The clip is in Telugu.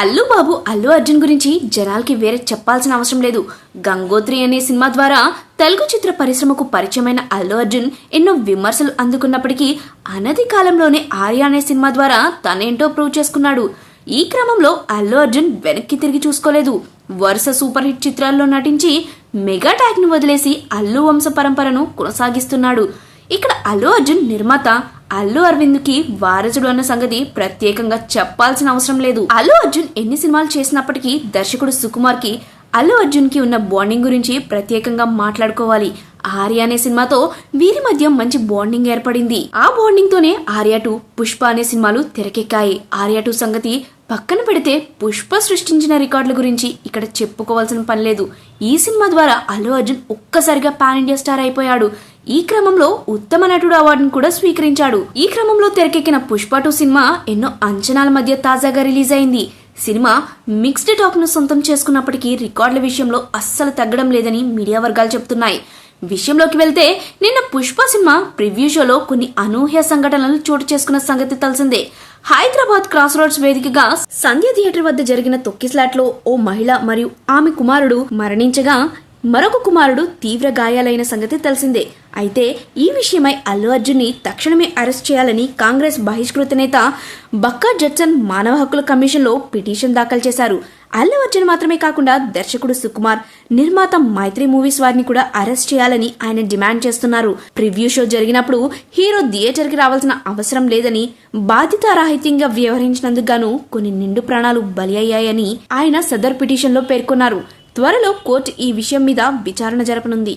అల్లు బాబు అల్లు అర్జున్ గురించి జనాలకి వేరే చెప్పాల్సిన అవసరం లేదు. గంగోత్రి అనే సినిమా ద్వారా తెలుగు చిత్ర పరిశ్రమకు పరిచయమైన అల్లు అర్జున్ ఎన్నో విమర్శలు అందుకున్నప్పటికీ అనతి కాలంలోనే ఆర్య అనే సినిమా ద్వారా తనేంటో ప్రూవ్ చేసుకున్నాడు. ఈ క్రమంలో అల్లు అర్జున్ వెనక్కి తిరిగి చూసుకోలేదు. వరుస సూపర్ హిట్ చిత్రాల్లో నటించి మెగా ట్యాగ్ను వదిలేసి అల్లు వంశ పరంపరను కొనసాగిస్తున్నాడు. అల్లు అర్జున్ నిర్మాత అల్లు అరవింద్కి వారసుడు అన్న సంగతి ప్రత్యేకంగా చెప్పాల్సిన అవసరం లేదు. అల్లు అర్జున్ ఎన్ని సినిమాలు చేసినప్పటికీ దర్శకుడు సుకుమార్కి అల్లు అర్జున్కి ఉన్న బాండింగ్ గురించి ప్రత్యేకంగా మాట్లాడుకోవాలి. ఆర్య అనే సినిమాతో వీరి మధ్య మంచి బాండింగ్ ఏర్పడింది. ఆ బాండింగ్ తోనే ఆర్య టూ పుష్ప అనే సినిమాలు తెరకెక్కాయి. ఆర్య టూ సంగతి పక్కన పెడితే పుష్ప సృష్టించిన రికార్డుల గురించి ఇక్కడ చెప్పుకోవాల్సిన పని లేదు. ఈ సినిమా ద్వారా అల్లు అర్జున్ ఒక్కసారిగా పాన్ ఇండియా స్టార్ అయిపోయాడు. ఈ క్రమంలో ఉత్తమ నటుడు అవార్డును కూడా స్వీకరించాడు. ఈ క్రమంలో తెరకెక్కిన పుష్ప టూ సినిమా ఎన్నో అంచనాల మధ్య తాజాగా రిలీజ్ అయింది. సినిమా మిక్స్డ్ టాక్ను సొంతం చేసుకున్నప్పటికీ రికార్డుల విషయంలో అస్సలు తగ్గడం లేదని మీడియా వర్గాలు చెప్తున్నాయి విషయంలోకి వెళ్తే నిన్న పుష్ప సినిమా ప్రివ్యూ షోలో కొన్ని అనూహ్య సంఘటనలు చోటు చేసుకున్న సంగతి తెలిసిందే. హైదరాబాద్ క్రాస్ రోడ్స్ వేదికగా సంధ్య థియేటర్ వద్ద జరిగిన తొక్కిస్లాట్లో ఓ మహిళ మరియు ఆమె కుమారుడు మరణించగా మరొక కుమారుడు తీవ్ర గాయాలైన సంగతి తెలిసిందే. అయితే ఈ విషయమై అల్లు అర్జున్ని తక్షణమే అరెస్ట్ చేయాలని కాంగ్రెస్ బహిష్కృత నేత బక్కా జడ్సన్ మానవ హక్కుల కమిషన్లో పిటిషన్ దాఖలు చేశారు. అల్లు అర్జున్ మాత్రమే కాకుండా దర్శకుడు సుకుమార్ నిర్మాత మైత్రి మూవీస్ వారిని కూడా అరెస్ట్ చేయాలని ఆయన డిమాండ్ చేస్తున్నారు. ప్రివ్యూ షో జరిగినప్పుడు హీరో థియేటర్కి రావాల్సిన అవసరం లేదని బాధ్యతారాహిత్యంగా వ్యవహరించినందుకు గాను కొన్ని నిండు ప్రాణాలు బలి అయ్యాయని ఆయన సదర్ పిటిషన్లో పేర్కొన్నారు. త్వరలో కోర్టు ఈ విషయం మీద విచారణ జరపనుంది.